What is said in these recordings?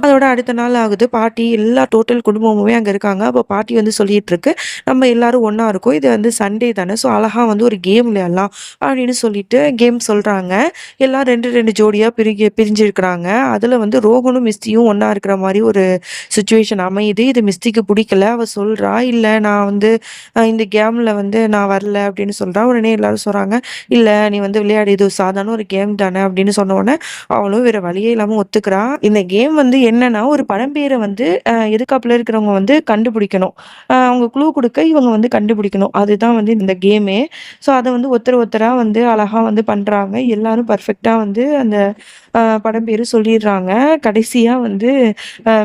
அதோட அடுத்த நாள் ஆகுது. பாட்டி எல்லா டோட்டல் குடும்பமுமே அங்கே இருக்காங்க. அப்போ பாட்டி வந்து சொல்லிட்டு இருக்கு நம்ம எல்லாரும் ஒன்றா இருக்கோம். இது வந்து சண்டே தானே. ஸோ அழகாக வந்து ஒரு கேம் விளையாடலாம். அப்படின்னு சொல்லிட்டு கேம் சொல்கிறாங்க எல்லாம் ரெண்டு ரெண்டு ஜோடியாக பிரிஞ்சு பிரிஞ்சிருக்கிறாங்க. அதில் வந்து ரோகனும் மிஸ்தியும் ஒன்றா இருக்கிற மாதிரி ஒரு சுச்சுவேஷன் அமையுது. இது மிஸ்திக்கு பிடிக்கல. அவள் சொல்கிறா இல்லை நான் வந்து இந்த கேமில் வந்து நான் வரல. அப்படின்னு சொல்கிறா உடனே எல்லாரும் சொல்கிறாங்க இல்லை நீ வந்து விளையாடு. இது சாதாரண ஒரு கேம் தானே. அப்படின்னு சொன்ன உடனே அவளும் வேறு வழியே இல்லாமல் ஒத்துக்கிறா. இந்த கேம் வந்து என்னன்னா ஒரு படம் பேரை வந்து எதுக்காப்புல இருக்கிறவங்க வந்து கண்டுபிடிக்கணும். அவங்க குழு கொடுக்க இவங்க வந்து கண்டுபிடிக்கணும். அதுதான் வந்து இந்த கேமே ஸோ அதை வந்து ஒருத்தர் ஒருத்தரா வந்து அழகா வந்து பண்றாங்க. எல்லாரும் பர்ஃபெக்டா வந்து அந்த படம் பேரு சொல்லிடுறாங்க. கடைசியா வந்து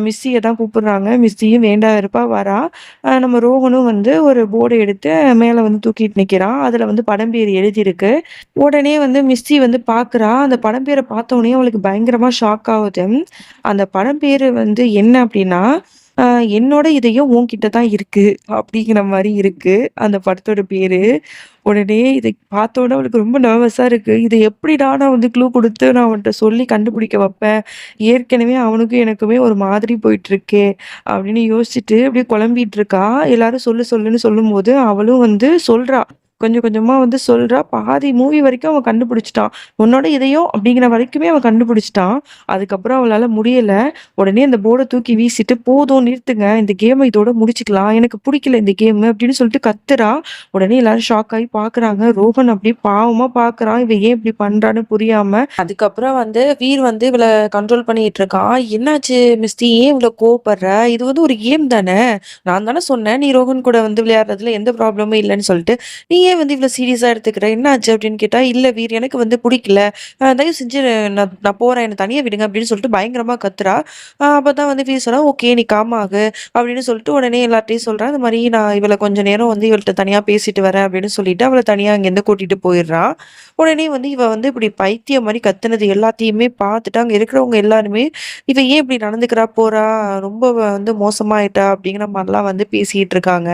மிஸ்ஸியை தான் கூப்பிடுறாங்க. மிஸ்ஸியும் வேண்டா இருப்பா வரா. நம்ம ரோகனும் வந்து ஒரு போர்டை எடுத்து மேலே வந்து தூக்கிட்டு நிற்கிறான் அதில் வந்து படம் பேர் எழுதியிருக்கு. உடனே வந்து மிஸ்ஸி வந்து பார்க்குறா. அந்த படம் பேரை பார்த்த உடனே அவளுக்கு பயங்கரமாக ஷாக் ஆகுது. அந்த படம் பேர் வந்து என்ன அப்படின்னா என்னோட இதயம் உன்கிட்ட தான் இருக்கு அப்படிங்கிற மாதிரி இருக்கு. அந்த படத்தோட பேரு. உடனே இதை பார்த்த உடனே அவளுக்கு ரொம்ப நர்வஸா இருக்கு. இதை எப்படிடா நான் வந்து க்ளூ கொடுத்து நான் அவன்கிட்ட சொல்லி கண்டுபிடிக்க வைப்பேன்? ஏற்கனவே அவனுக்கும் எனக்குமே ஒரு மாதிரி போயிட்டு இருக்கே அப்படின்னு யோசிச்சுட்டு அப்படியே குழம்பிட்டு இருக்கா எல்லாரும் சொல்லு சொல்லுன்னு சொல்லும்போது அவளும் வந்து சொல்றா. கொஞ்சம் கொஞ்சமாக வந்து சொல்கிறா பாதி மூவி வரைக்கும் அவன் கண்டுபிடிச்சிட்டான். உன்னோட இதையும் அப்படிங்கிற வரைக்குமே அவன் கண்டுபிடிச்சிட்டான். அதுக்கப்புறம் அவளால முடியலை. உடனே அந்த போர்டை தூக்கி வீசிட்டு போதும் நிறுத்துங்க. இந்த கேமை இதோட முடிச்சுக்கலாம். எனக்கு பிடிக்கல இந்த கேம் அப்படின்னு சொல்லிட்டு கத்துறா. உடனே எல்லாரும் ஷாக் ஆகி பார்க்குறாங்க ரோஹன் அப்படி பாவமாக பார்க்குறான் இவன் ஏன் இப்படி பண்ணுறான்னு புரியாமல் அதுக்கப்புறம் வந்து வீர் வந்து இவளை கண்ட்ரோல் பண்ணிட்டு இருக்கான். என்னாச்சு மிஸ்டி? ஏன் இவ்வளோ கோவப்படுற? இது வந்து ஒரு கேம் தானே. நான் தானே சொன்னேன். நீ ரோஹன் கூட வந்து விளையாடுறதுல எந்த ப்ராப்ளமும் இல்லைன்னு சொல்லிட்டு. நீ ஏன் வந்து இவ்வளவு எடுத்துக்கிறேன் எடுத்துக்கிற? என்னாச்சு அப்படின்னு கேட்டால் இல்லை வீர் எனக்கு வந்து பிடிக்கல. தயவு செஞ்சு நான் நான் போகிறேன் என்னை தனியாக விடுங்க. அப்படின்னு சொல்லிட்டு பயங்கரமாக கத்துறா. அப்போ தான் வந்து வீர் சொன்னா ஓகே நீ காமாகு அப்படின்னு சொல்லிட்டு உடனே எல்லார்ட்டையும் சொல்கிறேன் இந்த மாதிரி நான் இவளை கொஞ்ச நேரம் வந்து இவள்கிட்ட தனியாக பேசிட்டு வரேன். அப்படின்னு சொல்லிட்டு அவளை தனியாக அங்கேருந்து கூட்டிகிட்டு போயிடுறான் உடனே வந்து இவ வந்து இப்படி பைத்தியம் மாதிரி கத்துனது எல்லாத்தையுமே பார்த்துட்டு அங்கே இருக்கிறவங்க எல்லாருமே இவ ஏன் இப்படி நடந்துக்கிறா? போறா. ரொம்ப வந்து மோசமாயிட்டா. அப்படிங்கிற மாதிரிலாம் வந்து பேசிட்டு இருக்காங்க.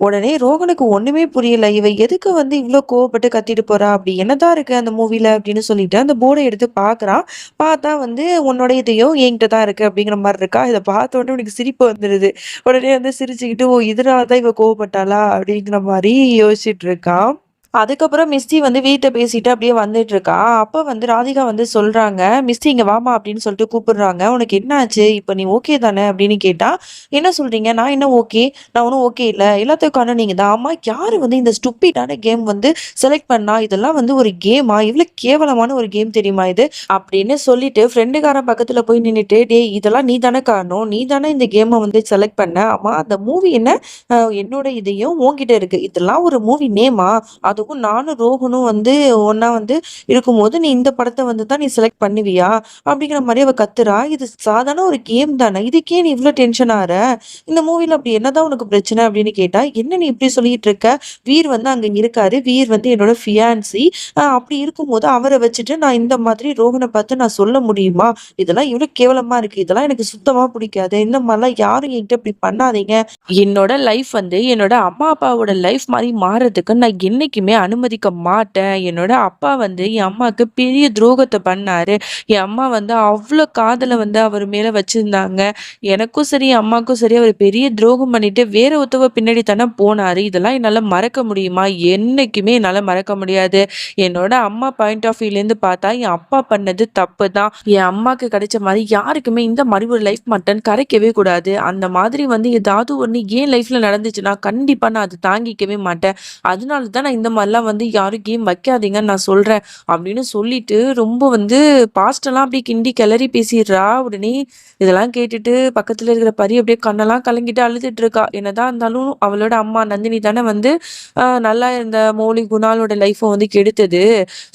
உடனே ரோகனுக்கு ஒண்ணுமே புரியல. இவ எதுக்கு வந்து இவ்வளோ கோவப்பட்டு கத்திட்டு போறா? அப்படி என்னதான் இருக்கு அந்த மூவில அப்படின்னு சொல்லிட்டு அந்த போர்டை எடுத்து பாக்குறான் பார்த்தா வந்து உன்னோட இதையும் என்கிட்ட தான் இருக்கு அப்படிங்கிற மாதிரி இருக்கா. இதை பார்த்த உடனே உனக்கு சிரிப்பு வந்துடுது உடனே வந்து சிரிச்சுக்கிட்டு ஓ இதனாலதான் இவ கோவப்பட்டாளா? அப்படிங்கிற மாதிரி யோசிச்சுட்டு இருக்கான் அதுக்கப்புறம் மிஸ்டி வந்து வீட்டை பேசிட்டு அப்படியே வந்துட்டு இருக்கா அப்போ வந்து ராதிகா வந்து சொல்றாங்க மிஸ்டி இங்க வாமா அப்படின்னு சொல்லிட்டு கூப்பிடுறாங்க. உனக்கு என்ன ஆச்சு நீ ஓகே தானே? அப்படின்னு கேட்டா என்ன சொல்றீங்க? நான் என்ன ஓகே நான் ஒன்றும் ஓகே இல்லை. எல்லாத்துக்கான நீங்க தான். ஆமா யாரு வந்து இந்த ஸ்டூப்பிட்டான கேம் வந்து செலக்ட் பண்ணா? இதெல்லாம் வந்து ஒரு கேமா இவ்வளவு கேவலமான ஒரு கேம் தெரியுமா இது? அப்படின்னு சொல்லிட்டு ஃப்ரெண்டுக்காரன் பக்கத்துல போய் நின்றுட்டு டேய் இதெல்லாம் நீ தானே காரணம். நீ தானே இந்த கேமை வந்து செலக்ட் பண்ண? ஆமா அந்த மூவி என்ன? என்னோட இதையும் உன்கிட்ட இருக்கு. இதெல்லாம் ஒரு மூவி நேமா அதுக்கும் நானும் ரோஹனும் வந்து ஒன்னா வந்து இருக்கும்போது நீ இந்த படத்தை வந்து தான் நீ செலக்ட் பண்ணுவியா? அப்படிங்கிற மாதிரி அவ கத்துறா. இது சாதாரண ஒரு கேம் தானே. இதுக்கே நீ இவ்வளவு டென்ஷன் ஆற இந்த மூவில அப்படி என்னதான் உனக்கு பிரச்சனை? அப்படின்னு கேட்டா என்ன நீ இப்படி சொல்லிட்டு இருக்க? வீர் வந்து அங்க இருக்காரு. வீர் வந்து என்னோட ஃபியான்சி அப்படி இருக்கும்போது அவரை வச்சுட்டு நான் இந்த மாதிரி ரோஹனை பார்த்து நான் சொல்ல முடியுமா? இதெல்லாம் இவ்வளவு கேவலமா இருக்கு. இதெல்லாம் எனக்கு சுத்தமா பிடிக்காது. இந்த மாதிரிலாம் யாரும் என்கிட்ட இப்படி பண்ணாதீங்க. என்னோட லைஃப் வந்து என்னோட அம்மா அப்பாவோட லைஃப் மாதிரி மாறதுக்கு நான் என்னைக்குமே அனுமதிக்க மாட்டேன். என்னோட அப்பா வந்து என் அம்மாவுக்கு பெரிய துரோகத்தை பண்ணாரு. என் அம்மா வந்து அவ்வளோ காதலை வந்து அவர் மேலே வச்சிருந்தாங்க. எனக்கும் சரி என் அம்மாவுக்கும் சரி அவர் பெரிய துரோகம் பண்ணிட்டு வேற ஒருத்தவ பின்னாடி தானே போனாரு. இதெல்லாம் என்னால் மறக்க முடியுமா? என்னைக்குமே என்னால் மறக்க முடியாது. என்னோட அம்மா பாயிண்ட் ஆஃப் வியூலேருந்து பார்த்தா என் அப்பா பண்ணது தப்பு தான் என் அம்மாவுக்கு கிடைச்ச மாதிரி யாருக்குமே இந்த மாதிரி ஒரு லைஃப் மட்டன் கரைக்கவே கூடாது. அந்த மாதிரி வந்து ஏதாவது ஒன்று ஏன் லைஃப்பில் நடந்துச்சுன்னா கண்டிப்பாக நான் அது தாங்கிக்கவே மாட்டேன். அதனால தான் நான் இந்த மாதிரிலாம் வந்து யாரும் கேம் வைக்காதீங்கன்னு நான் சொல்கிறேன் அப்படின்னு சொல்லிட்டு ரொம்ப வந்து பாஸ்டெல்லாம் அப்படியே கிண்டி கிளறி பேசிடுறா. உடனே இதெல்லாம் கேட்டுட்டு பக்கத்தில் இருக்கிற பரி அப்படியே கண்ணெல்லாம் கலங்கிட்டு அழுதுட்டு இருக்கா. என்னதான் இருந்தாலும் அவளோட அம்மா நந்தினி தானே வந்து நல்லா இருந்த மௌலி குணாலோட லைஃப்பை வந்து கெடுத்தது.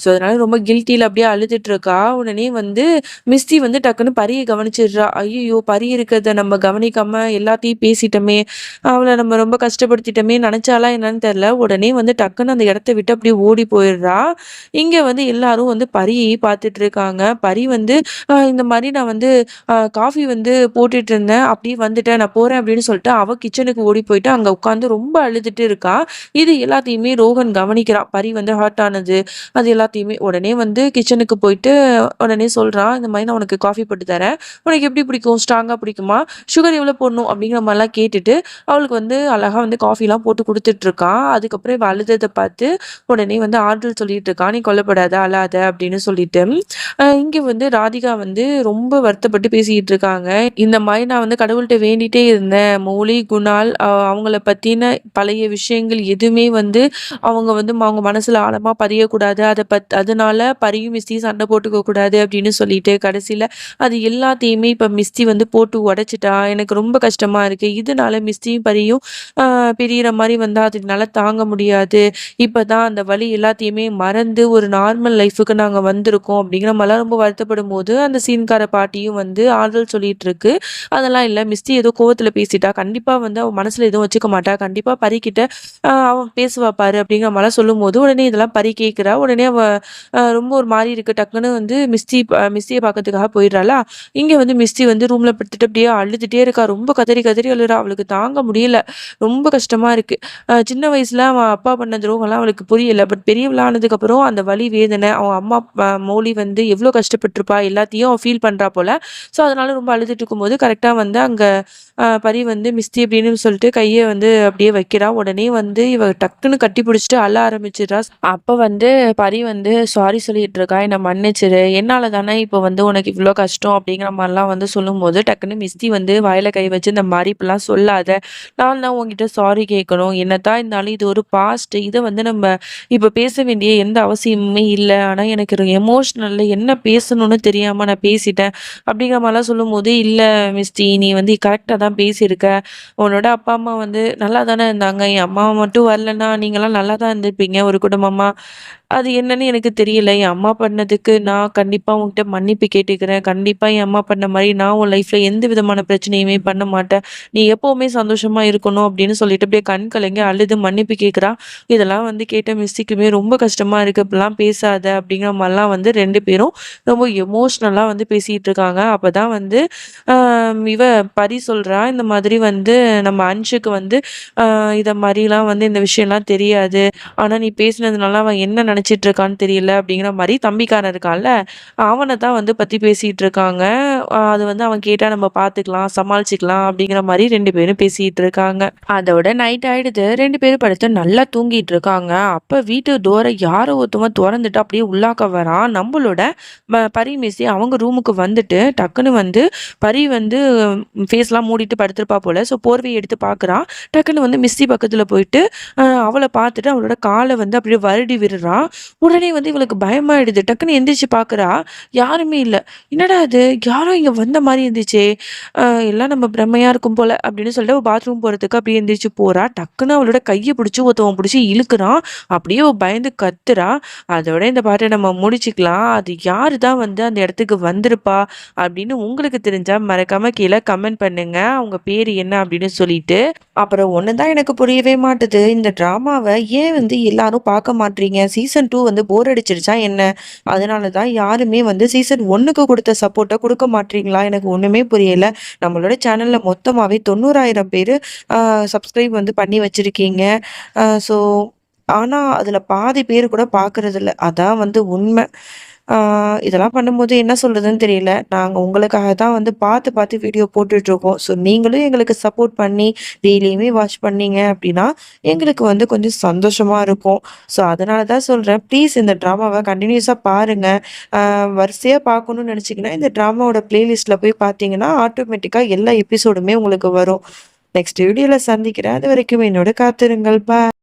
ஸோ அதனால ரொம்ப கில்ட்டியில் அப்படியே அழுதுட்டு இருக்கா. உடனே வந்து மிஸ்டி வந்து டக்குன்னு பரியை கவனிச்சிடுறா. ஐயோ பரி இருக்கிறத நம்ம கவனிக்காம எல்லாத்தையும் பேசிட்டோமே. அவளை நம்ம ரொம்ப கஷ்டப்படுத்திட்டோமே. நினைச்சாலா என்னன்னு தெரியல. உடனே வந்து டக்குன்னு அந்த இடத்த விட்டு அப்படியே ஓடி போயிடுறா. இங்க வந்து எல்லாரும் வந்து பரி பார்த்துட்டு இருக்காங்க. பரி வந்து இந்த மாதிரி நான் வந்து காஃபி வந்து போட்டுட்டு இருந்தேன். அப்படியே வந்துட்டேன். நான் போறேன் அப்படின்னு சொல்லிட்டு அவ கிச்சனுக்கு ஓடி போயிட்டு அங்க உட்காந்து ரொம்ப அழுதுட்டு இருக்கா. இது எல்லாத்தையுமே ரோஹன் கவனிக்கிறான். பரி வந்து ஹர்ட் ஆனது, அது எல்லாத்தையுமே. உடனே வந்து கிச்சனுக்கு போயிட்டு உடனே சொல்றான், "இந்த மாதிரி நான் உனக்கு காஃபி போட்டு தரேன். உனக்கு எப்படி பிடிக்கும்? ஸ்ட்ராங்கா பிடிக்குமா? சுகர் எவ்வளோ போடணும்?" அப்படிங்கிற மாதிரிலாம் கேட்டுட்டு, அவளுக்கு வந்து அழகா வந்து காஃபிலாம் போட்டு கொடுத்துட்ருக்கான் அதுக்கப்புறம் இவ அழுதத பார்த்து உடனே வந்து ஆறுதல் சொல்லிட்டு இருக்கான். "நீ கொல்லப்படாத அழாத" அப்படின்னு சொல்லிட்டு. இங்க வந்து ராதிகா வந்து ரொம்ப வருத்தப்பட்டு பேசிக்கிட்டு இருக்காங்க. இந்த மாதிரி நான் வந்து கடவுள்கிட்ட வேண்டிட்டே இருந்தேன். மௌலி, குணால் அவங்கள பத்தின பழைய விஷயங்கள் எதுவுமே வந்து அவங்க வந்து அவங்க மனசுல ஆழமா பதியக்கூடாது. அதை பத் அதனால பரியும் மிஸ்தி சண்டை போட்டுக்க கூடாது அப்படின்னு சொல்லிட்டு, கடைசியில அது எல்லாத்தையுமே இப்ப மிஸ்தி வந்து போட்டு உடைச்சிட்டா எனக்கு ரொம்ப கஷ்டமா இருக்கு. இதனால மிஸ்தியும் பரியும் அ பிரியிற மாதிரி வந்தா அது என்னால தாங்க முடியாது. இப்போ தான் அந்த வழி எல்லாத்தையுமே மறந்து ஒரு நார்மல் லைஃபுக்கு நாங்கள் வந்திருக்கோம் அப்படிங்கிற மாதிரிலாம் ரொம்ப வருத்தப்படும் போது அந்த சீன்கார பாட்டியும் வந்து ஆறுதல் சொல்லிட்டு இருக்கு. அதெல்லாம் இல்லை மிஸ்டி ஏதோ கோவத்தில் பேசிட்டா. கண்டிப்பாக வந்து அவன் மனசில் எதுவும் வச்சுக்க மாட்டா. கண்டிப்பாக பறிக்கிட்ட அவன் பேசுவா பாரு அப்படிங்கிற சொல்லும் சொல்லும்போது, உடனே இதெல்லாம் பறி கேட்குறா உடனே அவ ரொம்ப ஒரு மாதிரி இருக்கு. டக்குன்னு வந்து மிஸ்டி ப பார்க்கறதுக்காக போயிடுறாளா, இங்கே வந்து மிஸ்டி வந்து ரூம்ல படுத்துட்டு அப்படியே அழுதுகிட்டே இருக்கா. ரொம்ப கதறி கதறி அழுறா. அவளுக்கு தாங்க முடியல. ரொம்ப கஷ்டமா இருக்கு. சின்ன வயசுல அவன் அப்பா பண்ண துரோகம்லாம் அவளுக்கு புரியல. பட் பெரியவளானதுக்கப்புறம் அந்த வலி, வேதனை அவங்க அம்மா அ மௌலி வந்து எவ்வளோ கஷ்டப்பட்டிருப்பா எல்லாத்தையும் அவன் ஃபீல் பண்ணுறா போல. ஸோ, அதனால ரொம்ப அழுதுட்டு இருக்கும்போது கரெக்டாக வந்து அங்கே பரி வந்து மிஸ்தி அப்படின்னு சொல்லிட்டு கையை வந்து அப்படியே வைக்கிறா. உடனே வந்து இவ டக்குன்னு கட்டி பிடிச்சிட்டு அழ ஆரம்பிச்சிடுறா அப்போ வந்து பரி வந்து சாரி சொல்லிட்டு இருக்கா. என்னை மன்னிச்சிடு. என்னால் தானே இப்போ வந்து உனக்கு இவ்வளோ கஷ்டம் அப்படிங்கிற மாதிரிலாம் வந்து சொல்லும்போது, டக்குன்னு மிஸ்தி வந்து வாயில கை வச்சு இந்த மாதிரி இப்பெல்லாம் சொல்லாத. நான் தான் உங்ககிட்ட சாரி கேட்கணும். என்னதான் இருந்தாலும் இது ஒரு பாஸ்ட். இதை வந்து நம்ம இப்போ பேச வேண்டிய எந்த அவசியமுமே இல்லை ஆனா எனக்கு எமோஷ்னலில் என்ன பேசணும்னு தெரியாம நான் பேசிட்டேன். அப்படிங்கிற சொல்லும் சொல்லும்போது, இல்லை மிஸ்டி நீ வந்து கரெக்டாக தான் பேசியிருக்க. உன்னோட அப்பா, அம்மா வந்து நல்லா தானே இருந்தாங்க. என் அம்மா மட்டும் வரலன்னா, நீங்களாம் நல்லா தான் இருந்திருப்பீங்க ஒரு குடும்பமா. அது என்னன்னு எனக்கு தெரியல. என் அம்மா பண்ணதுக்கு நான் கண்டிப்பாக உன்கிட்ட மன்னிப்பு கேட்டுக்கிறேன். கண்டிப்பாக என் அம்மா பண்ண மாதிரி நான் உன் லைஃப்பில் எந்த விதமான பிரச்சனையுமே பண்ண மாட்டேன். நீ எப்போவுமே சந்தோஷமாக இருக்கணும்." அப்படின்னு சொல்லிட்டு அப்படியே கண் கலங்கி அழுது மன்னிப்பு கேட்குறா இதெல்லாம் வந்து கேட்ட மிஸ்டிக்குமே ரொம்ப கஷ்டமாக இருக்கு. "இப்படிலாம் பேசாத." அப்படிங்கிற மாதிரிலாம் வந்து ரெண்டு பேரும் ரொம்ப எமோஷ்னலாக வந்து பேசிகிட்டு இருக்காங்க. அப்போ தான் வந்து இவ பரி சொல்கிறா இந்த மாதிரி வந்து நம்ம அன்ஷுக்கு வந்து இதை மாதிரிலாம் வந்து இந்த விஷயம்லாம் தெரியாது. ஆனால் நீ பேசினதுனால அவன் என்ன நினச்சிட்டு இருக்கான்னு தெரியல அப்படிங்கிற மாதிரி தம்பிக்காரன் இருக்கான்ல, அவனை தான் வந்து பற்றி பேசிகிட்டு இருக்காங்க. அது வந்து அவன் கேட்டால் நம்ம பார்த்துக்கலாம், சமாளிச்சுக்கலாம் அப்படிங்கிற மாதிரி ரெண்டு பேரும் பேசிகிட்டு இருக்காங்க. அதோட நைட் ஆகிடுது ரெண்டு பேரும் படுத்து நல்லா தூங்கிட்டு இருக்காங்க. அப்போ வீட்டு டோரை யாரோ ஒருத்தவன் திறந்துட்டு அப்படியே உள்ளாக்க வரான். நம்மளோட ம பரி மிஸ்ஸி அவங்க ரூமுக்கு வந்துட்டு டக்குன்னு வந்து பரி வந்து ஃபேஸ்லாம் மூடிட்டு படுத்திருப்பா போல் ஸோ போர்வையை எடுத்து பார்க்குறான் டக்குன்னு வந்து மிஸ்ஸி பக்கத்தில் போயிட்டு அவளை பார்த்துட்டு அவளோட காலை வந்து அப்படியே வருடி விடுறான் உடனே வந்து இவளுக்கு பயமாயிடுது. டக்குன்னு எந்திரிச்சு பார்க்குறா. யாருமே இல்லை "என்னடா இது? யாரும் இங்கே வந்த மாதிரி இருந்துச்சே! எல்லாம் நம்ம பிரம்மையாக இருக்கும் போல." அப்படின்னு சொல்லிட்டு அவள் பாத்ரூம் போறதுக்கு அப்படியே எந்திரிச்சு போகிறா டக்குன்னு அவளோட கையை பிடிச்சி ஒருத்தவன் பிடிச்சி இழுக்கிறான் அப்படியே அவள் பயந்து கத்துறா. அதோட இந்த பாட்டை நம்ம முடிச்சுக்கலாம். அது யாரு தான் வந்து அந்த இடத்துக்கு வந்திருப்பா? அப்படின்னு உங்களுக்கு தெரிஞ்சா மறக்காமல் கீழே கமெண்ட் பண்ணுங்க. அவங்க பேர் என்ன அப்படின்னு சொல்லிட்டு. அப்புறம் ஒன்று தான் எனக்கு புரியவே மாட்டுது. இந்த ட்ராமாவை ஏன் வந்து எல்லாரும் பார்க்க மாட்றீங்க? சீசன் டூ வந்து போர் அடிச்சிருச்சா என்ன? அதனால தான் யாருமே வந்து சீசன் 1க்கு குடுத்த சப்போர்ட்ட குடுக்க மாட்றீங்களா? எனக்கு ஒன்றுமே புரியலை நம்மளோட சேனலில் மொத்தமாகவே தொண்ணூறாயிரம் பேர் சப்ஸ்கிரைப் வந்து பண்ணி வச்சுருக்கீங்க ஸோ ஆனால் அதில் பாதி பேர் கூட பார்க்கறதில்ல. அதான் வந்து உண்மை இதெல்லாம் பண்ணும்போது என்ன சொல்கிறதுன்னு தெரியல. நாங்கள் உங்களுக்காக தான் வந்து பார்த்து, பார்த்து வீடியோ போட்டுட்ருக்கோம். ஸோ நீங்களும் எங்களுக்கு சப்போர்ட் பண்ணி டெய்லியுமே வாட்ச் பண்ணீங்க அப்படின்னா எங்களுக்கு வந்து கொஞ்சம் சந்தோஷமாக இருக்கும். ஸோ அதனால தான் சொல்கிறேன் ப்ளீஸ் இந்த ட்ராமாவை கண்டினியூஸாக பாருங்கள் வரிசையாக பார்க்கணும்னு நினச்சிங்கன்னா இந்த ட்ராமாவோட ப்ளேலிஸ்ட்டில் போய் பார்த்தீங்கன்னா, ஆட்டோமேட்டிக்காக எல்லா எபிசோடுமே உங்களுக்கு வரும். நெக்ஸ்ட் வீடியோவில் சந்திக்கிறேன். அது வரைக்கும் என்னோட காத்திருங்கள். பா